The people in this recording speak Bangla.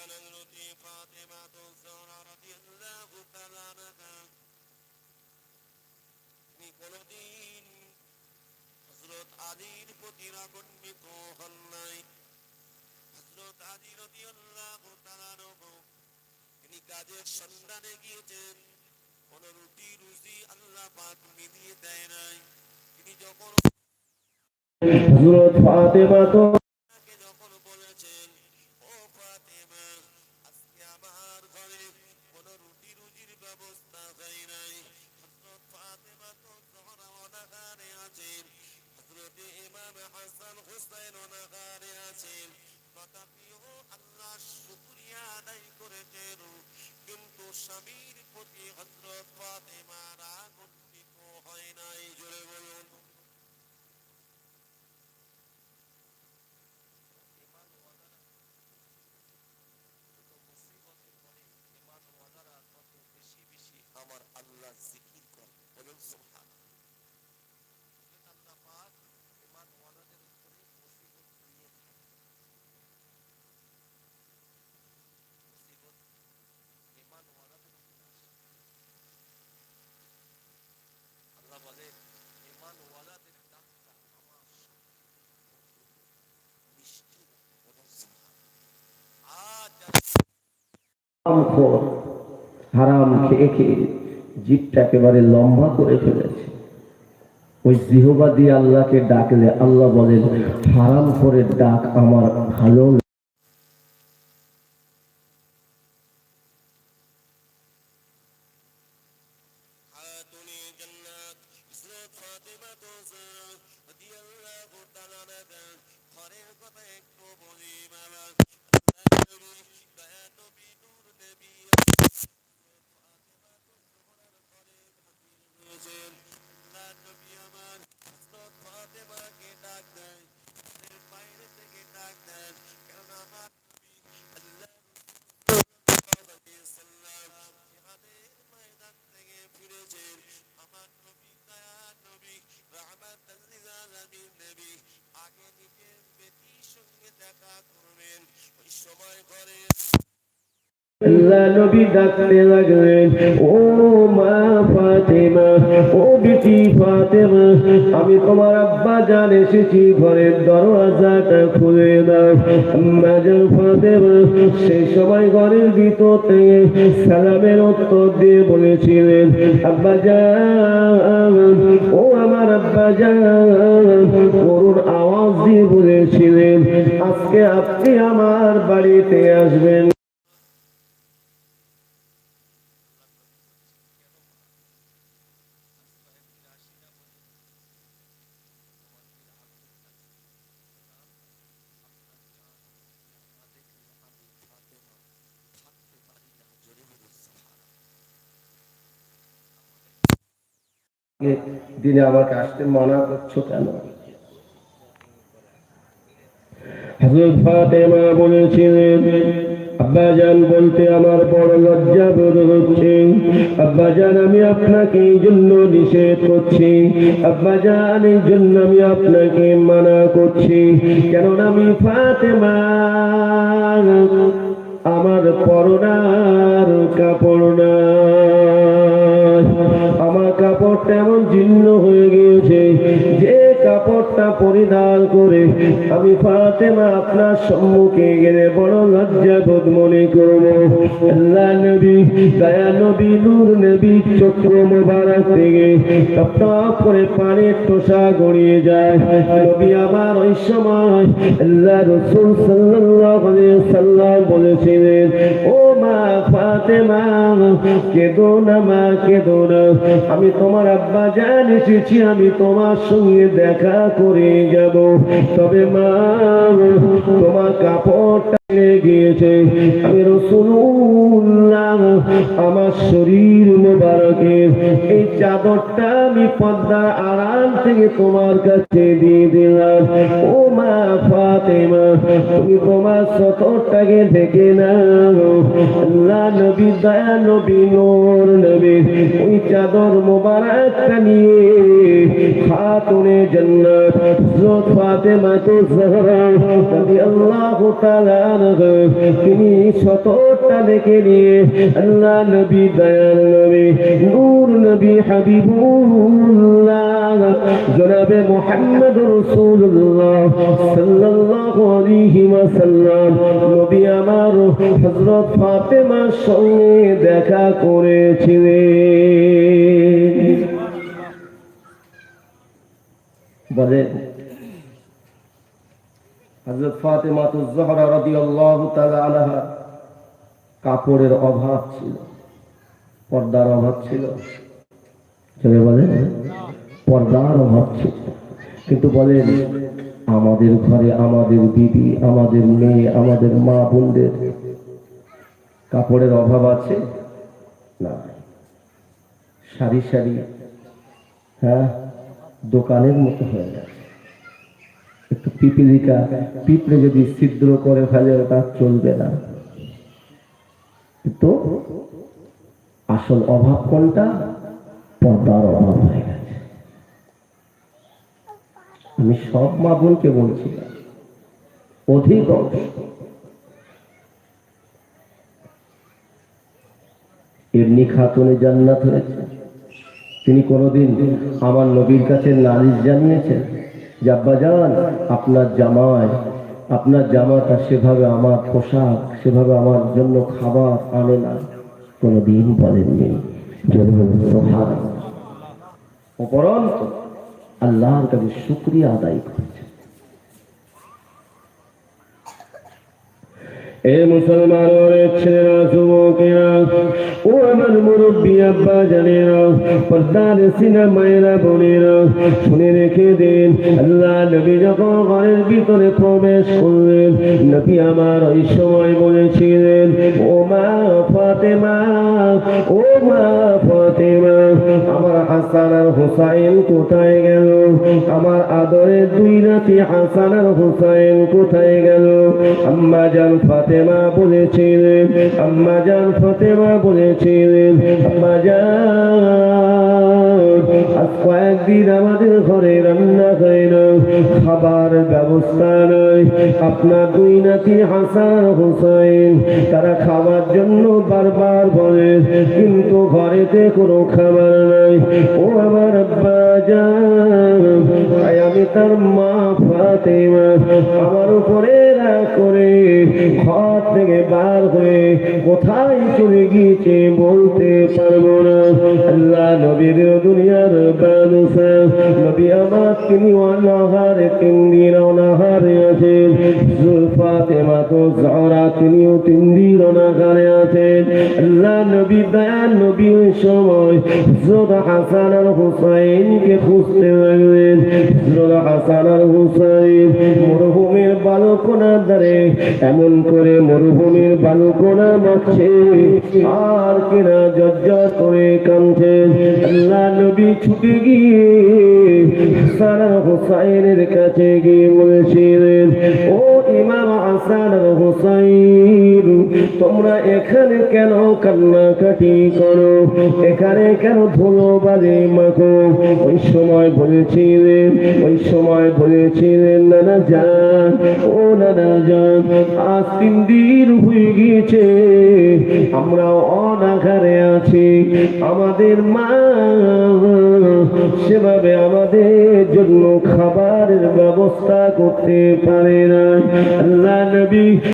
كانت فاطمة الزهرا رضي الله تعالى عنها তিনি কোনদিন হজরত আলীর প্রতি রাগান্বিত হন নাই হজরত আলী রবি তিনি কাজের সন্ধানে গিয়েছেন কোন রুটি রুজি আল্লাহ পাক মিলিয়ে দেয় নাই তিনি যখন হজরত ফাতেমা তো তথাপিও আল্লাহ শুকরিয়া আদায় করেছেন। কিন্তু স্বামীর প্রতি হজরত ফাতেমা রাগান্বিত হয় নাই। জোরে বলুন আমার আল্লাহ জিকির করে বলুন সুবহান আল্লাহ পাক ইমান ওয়ালাদের উপরে মুসিবত দিয়ে দেন মুসিবত ইমান ওয়ালাদের উপরে আসে আল্লাহ বলেন ইমান ওয়ালাদের ডাক্তার আমার মিষ্টি বলুন সুবহান আজ যারা হারামখোর হারাম খেয়ে খেয়ে জিভটা একেবারে লম্বা করে ফেলেছে। ওই জিহবা দিয়ে আল্লাহকে ডাকলে আল্লাহ বলেন, হারাম করে ডাক আমার ভালো লাগে। খাতুনে জান্নাত হযরত ফাতেমা তো জাহরা রাদিয়াল্লাহু তাআলা আনহা ঘরের কথা একটু বলি বাবা আল্লাহর নবী দয়া নবী নূর নবী ফাতেমা তো জোহরার ঘরে হাজির হয়েছেন আল্লাহর নবী আমার হযরত ফাতেমাকে ডাক দেন ঘরের বাইরে থেকে ডাক দেন কারণ আমার নবী আল্লাহ জিহাদের ময়দান থেকে ফিরেছেন আমার নবী দয়া নবী রাহমাতাল লিল আলামিন নবী আগে নিজের বেটির সঙ্গে দেখা করবেন ওই সময় ঘরে আল্লাহ নবী ডাকতে লাগলেন, ও মা ফাতেমা, ও বিটি ফাতেমা, আমি তোমার আব্বা জান এসেছি, ঘরের দরওয়াজাটা খুলে দাও। আম্মা জান ফাতেমা সেই সময় ঘরের ভিতর সালামের উত্তর দিয়ে বলেছিলেন, আব্বা জান, ও আমার আব্বা জান, করুণ আওয়াজ দিয়ে বলেছিলেন, আজকে আপনি আমার বাড়িতে আসবেন। দিনে আমাকে আসতে মানা করছ কেন? হযরত ফাতেমা বলেছিলেন, আব্বাজান বলতে আমার বড় লজ্জা বোধ হচ্ছে। আব্বাজান, আমি আপনাকে এই জন্য নিষেধ করছি। আব্বাজান, এই জন্য আমি আপনাকে মানা করছি। কেননা আমি ফাতেমা। আমার পরনার কাপড় আমি ফাতেমা আপনার সম্মুখে গেলে বড় লজ্জা বোধ মনে করব। আল্লাহ নবী, দয়া নবী, নূর নবী, চক্র মোবারক থেকে টপ টপ করে টোসা গড়িয়ে যায়। নবী ওই সময় আল্লাহ রসুল সাল্লাল্লাহু সাল্লাম বলেছিলেন, ও মা ফাতেমা না মা, কেঁদো না। আমি তোমার আব্বা জান এসেছি, আমি তোমার সঙ্গে দেখা করে যাব। তবে মা, তোমার কাপড়টা গিয়েছে আমি রসুল্লাহ, আমার শরীর মোবারকের এই চাদরটা আমি পদ্মা আড়াল থেকে তোমার কাছে দিয়ে দিলাম। ও তুমি তোমার সতরটাকে দেখে নাও আল্লাহ নবী, দয়া নবী, নূর নবী, ওই চাদর মোবারকটা নিয়ে খাতুনে জান্নাত, হযরত ফাতেমা তো জাহরা, রাদিয়াল্লাহু তাআলা আনহা, তিনি সতর কাপড়টা দেখে নিয়ে আল্লাহ নবী দয়াল নবী, নূর নবী, হাবিবুল্লাহ, জনাবে মোহাম্মদ রসুল্লাহ সাল্লাল্লাহু দেখা করেছিলেন। কাপড়ের অভাব ছিল পর্দার অভাব ছিল। বলে পর্দার অভাব ছিল। কিন্তু বলেন আমাদের ঘরে, আমাদের দিদি, আমাদের মেয়ে, আমাদের মা বোনদের কাপড়ের অভাব আছে? না সারি সারি হ্যাঁ দোকানের মতো হয়ে গেছে। একটু পিপিলিকা, পিঁপড়ে যদি ছিদ্র করে ফেলে, ওটা চলবে না। তো আসল অভাব কোনটা? পর্দার অভাব হয়ে গেছে আমি সব মা বোনকে বলছি অধিক এমনি খাতুনে জান্নাত হয়েছে। তিনি কোনোদিন আমার নবীর কাছে নালিশ জানিয়েছেন যে আব্বাজান আপনার জামায় আপনার জামাটা সেভাবে আমার পোশাক, সেভাবে আমার জন্য খাবার আনে না। কোনোদিন বলেননি। সুবহানাল্লাহ। উপরন্ত আল্লাহর কাছে শুক্রিয়া আদায় করছে এ মুসলমানের ছেলেরা, যুবকেরা, ও আমার মুরব্বী আব্বা জানেরা পর্দার সিনা মায়েরা বোনেরা, শুনে রেখে দিন, আল্লাহ নবী যখন ঘরের ভিতরে প্রবেশ করলেন, নবী আমার ওই সময় বলেছিলেন, ও মা ফাতেমা, ও মা ফাতেমা, আমার হাসান আর হুসাইন কোথায় গেল? আমার আদরের দুই নাতি হাসান আর হুসাইন কোথায় গেল? আম্মা জান ফাতেমা বলেছিলেন আম্মা জান ফতেমা বলেছিলেন আম্মা জান। কয়েকদিন আমাদের ঘরে রান্না হয় না, খাবার ব্যবস্থা নয় আপনার দুই নাতি হাসান হুসাইন, তারা খাবার জন্য বারবার বলে, কিন্তু ঘরেতে কোনো খাবার নাই। ও আমার আব্বা তাই আমি তার মা ফাতেমা, আমার উপরে করে ঘর থেকে বার হয়ে কোথায় চলে গিয়েছে বলতে পারব না। আল্লাহ নবীর দুনিয়ার বাদশা নবী আমার তিনি অনাহারে, তিন দিন অনাহারে আছেন ফাতেমা তো জহরা, তিনিও তিন দিন অনাহারে আছেন আল্লাহ নবী সময় হযরত হাসান আর হুসাইনকে খুঁজতে লাগলেন। হযরত হাসান আর হুসাইন বালকোনা ধারে এমন করে মরুভূমির বালকোনা মারছে আর কিনা জজ্জা করে কাঁদছে। আল্লাহ নবী ছুটে গিয়ে আর হুসাইনের কাছে গিয়ে বলেছিলেন, ও ইমাম হাসান হুসাইন তোমরা এখানে কেন কান্নাকাটি করো? এখানে কেন ধুলো বাজে মাখো? ওই সময় বলেছিলেন, ওই সময় বলেছিলেন, নানা যান ও তিন দিন হয়ে গিয়েছে। আমরা অনাঘারে আছি। আমাদের মা সেভাবে আমাদের জন্য খাবারের ব্যবস্থা করতে পারে না।